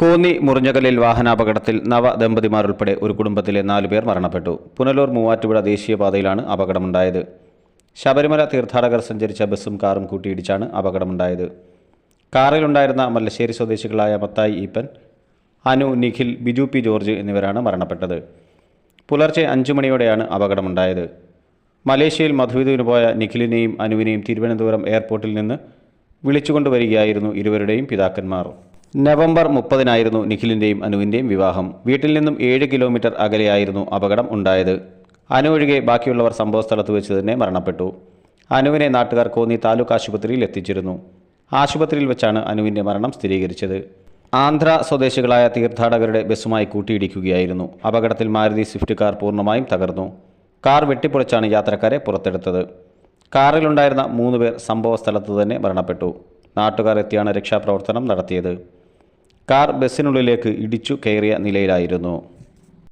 കോന്നി മുറിഞ്ഞകലിൽ വാഹനാപകടത്തിൽ നവ ദമ്പതിമാരുൾപ്പെടെ ഒരു കുടുംബത്തിലെ നാലു പേർ മരണപ്പെട്ടു. പുനലൂർ മൂവാറ്റുപുഴ ദേശീയപാതയിലാണ് അപകടമുണ്ടായത്. ശബരിമല തീർത്ഥാടകർ സഞ്ചരിച്ച ബസ്സും കാറും കൂട്ടിയിടിച്ചാണ് അപകടമുണ്ടായത്. കാറിലുണ്ടായിരുന്ന മല്ലശ്ശേരി സ്വദേശികളായ മത്തായി ഈപ്പൻ അനു നിഖിൽ ബിജു പി ജോർജ് എന്നിവരാണ് മരണപ്പെട്ടത്. പുലർച്ചെ അഞ്ചു മണിയോടെയാണ് അപകടമുണ്ടായത്. മലേഷ്യയിൽ മധുവിധുവിന് പോയ നിഖിലിനെയും അനുവിനെയും തിരുവനന്തപുരം എയർപോർട്ടിൽ നിന്ന് വിളിച്ചുകൊണ്ടുവരികയായിരുന്നു ഇരുവരുടെയും പിതാക്കന്മാർ. നവംബർ മുപ്പതിനായിരുന്നു നിഖിലിന്റെയും അനുവിന്റെയും വിവാഹം. വീട്ടിൽ നിന്നും ഏഴ് കിലോമീറ്റർ അകലെയായിരുന്നു അപകടം ഉണ്ടായത്. അനു ഒഴികെ ബാക്കിയുള്ളവർ സംഭവസ്ഥലത്ത് വെച്ച് തന്നെ മരണപ്പെട്ടു. അനുവിനെ നാട്ടുകാർ കോന്നി താലൂക്ക് ആശുപത്രിയിൽ എത്തിച്ചിരുന്നു. ആശുപത്രിയിൽ വെച്ചാണ് അനുവിന്റെ മരണം സ്ഥിരീകരിച്ചത്. ആന്ധ്ര സ്വദേശികളായ തീർത്ഥാടകരുടെ ബസ്സുമായി കൂട്ടിയിടിക്കുകയായിരുന്നു. അപകടത്തിൽ മാരുതി സ്വിഫ്റ്റ് കാർ പൂർണമായും തകർന്നു. കാർ വെട്ടിപ്പൊളിച്ചാണ് യാത്രക്കാരെ പുറത്തെടുത്തത്. കാറിലുണ്ടായിരുന്ന മൂന്ന് പേർ സംഭവസ്ഥലത്ത് തന്നെ മരണപ്പെട്ടു. നാട്ടുകാർ എത്തിയാണ് രക്ഷാപ്രവർത്തനം നടത്തിയത്. കാർ ബസ്സിനുള്ളിലേക്ക് ഇടിച്ചു കയറിയ നിലയിലായിരുന്നു.